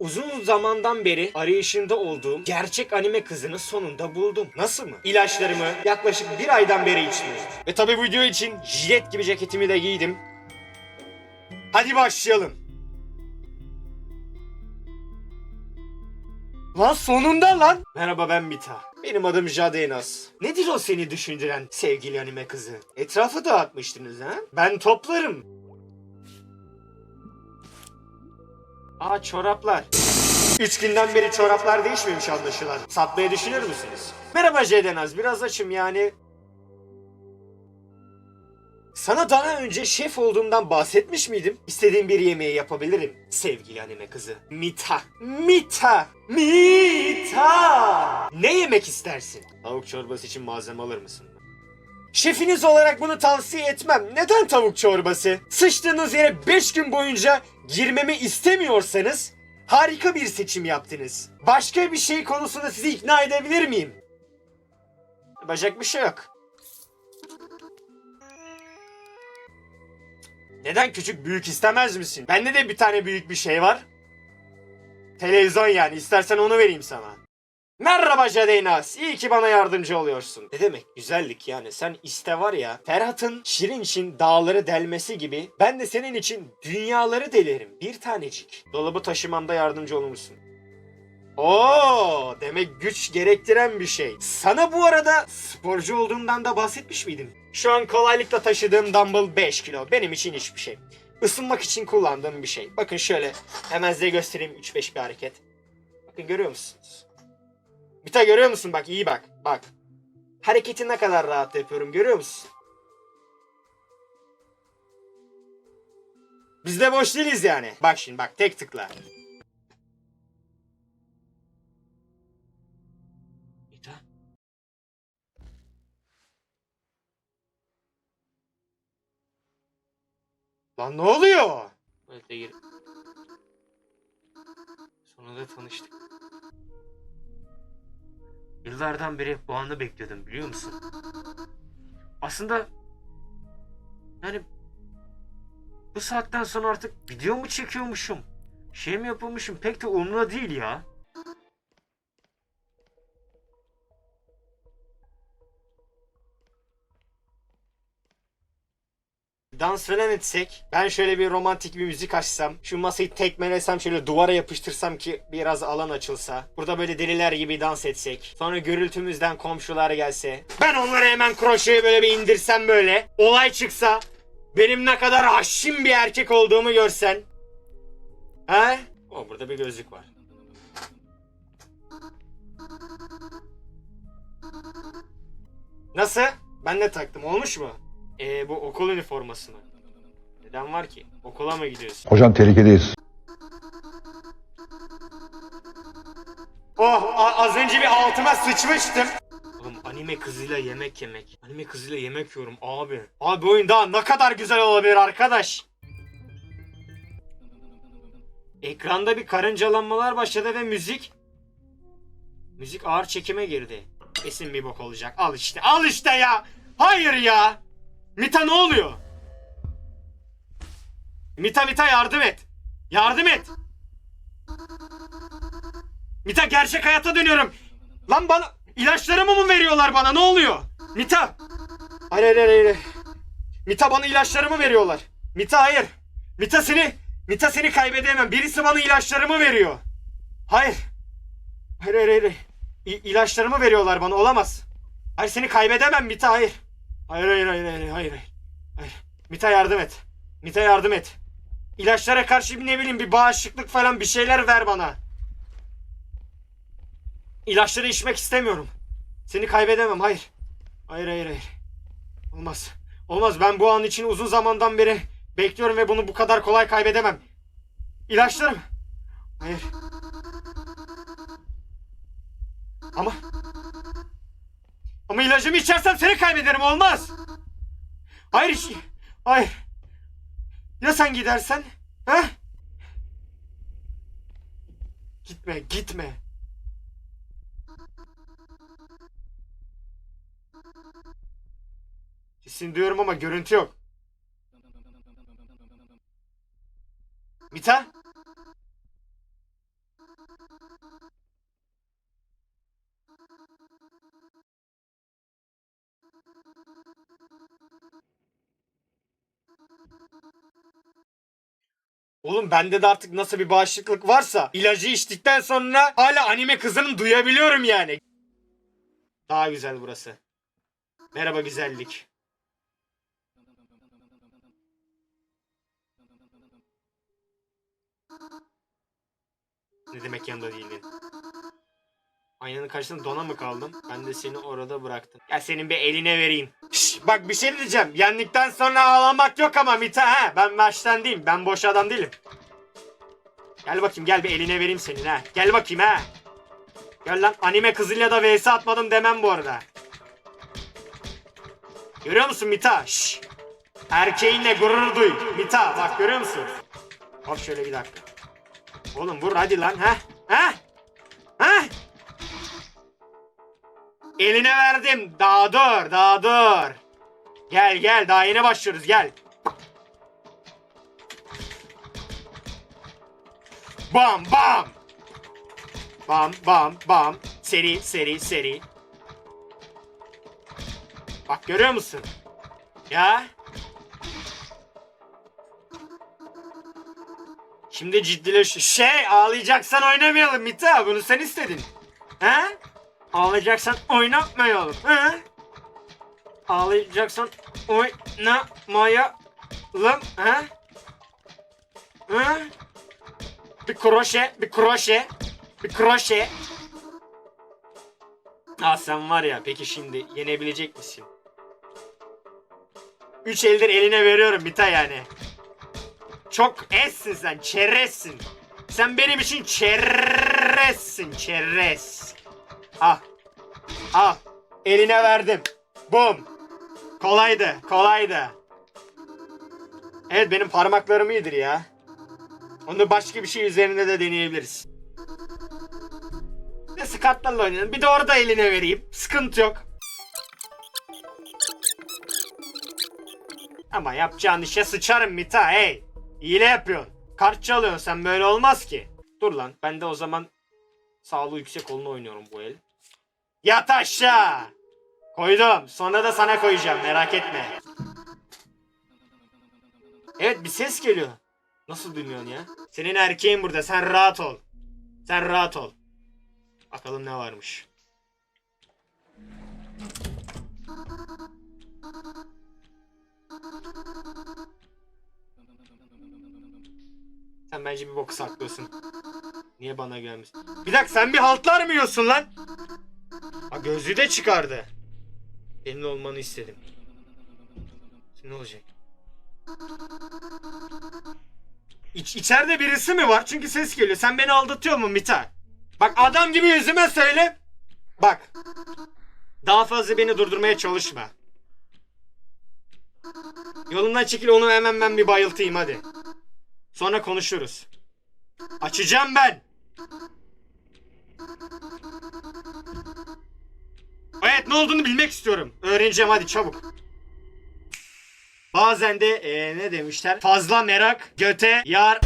Uzun zamandan beri arayışında olduğum gerçek anime kızını sonunda buldum. Nasıl mı? İlaçlarımı yaklaşık bir aydan beri içmiyorum. Ve tabi video için jilet gibi ceketimi de giydim. Hadi başlayalım. Lan sonunda lan. Merhaba ben Mita. Benim adım Jade Enas. Nedir o seni düşündüren sevgili anime kızı? Etrafı dağıtmıştınız ha? Ben toplarım. Aa çoraplar. Üç günden beri çoraplar değişmemiş anlaşılan. Satmayı düşünür müsünüz? Merhaba Jade Enas. Biraz açım yani. Sana daha önce şef olduğumdan bahsetmiş miydim? İstediğim bir yemeği yapabilirim. Sevgili anime kızı. Mita. Mita. Mita. Ne yemek istersin? Tavuk çorbası için malzeme alır mısın? Şefiniz olarak bunu tavsiye etmem. Neden tavuk çorbası? Sıçtığınız yere 5 gün boyunca girmemi istemiyorsanız harika bir seçim yaptınız. Başka bir şey konusunda sizi ikna edebilir miyim? Bacak bir şey yok. Neden küçük büyük istemez misin? Bende de bir tane büyük bir şey var. Televizyon yani. İstersen onu vereyim sana. Merhaba Jadeynas. İyi ki bana yardımcı oluyorsun. Ne demek güzellik yani. Sen iste var ya. Ferhat'ın Şirin için dağları delmesi gibi ben de senin için dünyaları delerim. Bir tanecik. Dolabı taşımamda yardımcı olmuşsun. Oo, demek güç gerektiren bir şey. Sana bu arada sporcu olduğumdan da bahsetmiş miydim? Şu an kolaylıkla taşıdığım dumbbell 5 kilo. Benim için hiçbir şey. Isınmak için kullandığım bir şey. Bakın şöyle hemen size göstereyim 3-5 bir hareket. Bakın görüyor musunuz? Mita görüyor musun? Bak iyi bak. Bak. Hareketi ne kadar rahat yapıyorum görüyor musun? Biz de boş değiliz yani. Bak şimdi bak tek tıkla. Lan ne oluyor? Tuvalete gir. Sonunda tanıştık. Yıllardan beri bu anı bekliyordum biliyor musun? Aslında yani bu saatten sonra artık video mu çekiyormuşum? Şey mi yapılmışım pek de umurumda değil ya. Dans falan etsek, ben şöyle bir romantik bir müzik açsam, şu masayı tekmelesem şöyle duvara yapıştırsam ki biraz alan açılsa, burada böyle deliler gibi dans etsek, sonra gürültümüzden komşular gelse, ben onları hemen kroşeye böyle bir indirsem böyle, olay çıksa, benim ne kadar haşim bir erkek olduğumu görsen. He? O burada bir gözlük var. Nasıl? Ben de taktım. Olmuş mu? Ee, bu okul üniforması mı? Neden var ki? Okula mı gidiyorsun? Hocam tehlikedeyiz. Oh a- az önce bir altıma sıçmıştım. Oğlum anime kızıyla yemek yemek. Anime kızıyla yemek yiyorum abi. Abi oyun daha ne kadar güzel olabilir arkadaş. Ekranda bir karıncalanmalar başladı ve müzik Müzik ağır çekime girdi. Kesin bir bok olacak. Al işte. Al işte ya. Hayır ya. Mita ne oluyor? Mita Mita yardım et. Yardım et. Mita gerçek hayata dönüyorum. Lan bana ilaçlarımı mı veriyorlar bana? Ne oluyor? Mita. Hayır hayır hayır. Mita bana ilaçlarımı veriyorlar. Mita hayır. Mita seni Mita seni kaybedemem. Birisi bana ilaçlarımı veriyor. Hayır. Hayır hayır hayır. İ- ilaçlarımı veriyorlar bana. Olamaz. Hayır seni kaybedemem Mita hayır. Hayır hayır hayır hayır hayır. hayır. Mita yardım et. Mita yardım et. İlaçlara karşı bir ne bileyim bir bağışıklık falan bir şeyler ver bana. İlaçları içmek istemiyorum. Seni kaybedemem. Hayır. Hayır hayır hayır. Olmaz. Olmaz. Ben bu an için uzun zamandan beri bekliyorum ve bunu bu kadar kolay kaybedemem. İlaçlarım. Hayır. Ama ama ilacımı içersem seni kaybederim. Olmaz. Hayır. iç- Hayır. Ya sen gidersen? He? Gitme, gitme. Sesini duyuyorum ama görüntü yok. Mita? Oğlum bende de artık nasıl bir bağışıklık varsa ilacı içtikten sonra hala anime kızını duyabiliyorum yani. Daha güzel burası. Merhaba güzellik. Ne demek yanında değildin? Aynanın karşısında dona mı kaldın? Ben de seni orada bıraktım. Ya senin bir eline vereyim. Şş, bak bir şey diyeceğim. Yendikten sonra ağlamak yok ama Mita ha. Ben maçtan değilim. Ben boş adam değilim. Gel bakayım gel bir eline vereyim senin ha. Gel bakayım ha. Gel lan anime kızıyla da vs atmadım demem bu arada. Görüyor musun Mita? Şş. Erkeğinle gurur duy. Mita bak görüyor musun? Hop şöyle bir dakika. Oğlum vur hadi lan? Ha? Ha? Eline verdim. Daha dur, daha dur. Gel gel daha yeni başlıyoruz gel. Bam bam. Bam bam bam. Seri seri seri. Bak görüyor musun? Ya. Şimdi ciddileş. Şey ağlayacaksan oynamayalım Mita. Bunu sen istedin. He? Ağlayacaksan oynatmayalım. He? Ağlayacaksan oynamayalım. He? He? Bir kroşe, bir kroşe, bir kroşe. Aa sen var ya peki şimdi yenebilecek misin? Üç eldir eline veriyorum Mita yani. Çok essin sen, çerezsin. Sen benim için çerezsin, çerez. Al. Al. Eline verdim. Bum. Kolaydı, kolaydı. Evet benim parmaklarım iyidir ya. Onu başka bir şey üzerinde de deneyebiliriz. Ne skatlarla oynayalım. Bir de orada eline vereyim. Sıkıntı yok. Ama yapacağın işe sıçarım Mita hey. Hile yapıyorsun. Kart çalıyorsun sen böyle olmaz ki. Dur lan ben de o zaman sağlığı yüksek olanı oynuyorum bu el. Yat aşağı. Koydum. Sonra da sana koyacağım merak etme. Evet bir ses geliyor. Nasıl duymuyorsun ya? Senin erkeğin burada sen rahat ol. Sen rahat ol. Bakalım ne varmış. Sen bence bir boku saklıyorsun. Niye bana gelmişsin? Bir dakika sen bir haltlar mı yiyorsun lan? Gözlüğü de çıkardı. Benimle olmanı istedim. Şimdi ne olacak? İç, içeride birisi mi var? Çünkü ses geliyor. Sen beni aldatıyor mu Mita? Bak adam gibi yüzüme söyle. Bak. Daha fazla beni durdurmaya çalışma. Yolundan çekil onu hemen ben bir bayıltayım hadi. Sonra konuşuruz. Açacağım ben. Evet ne olduğunu bilmek istiyorum. Öğreneceğim hadi çabuk. Bazen de eee, ne demişler? Fazla merak göte yar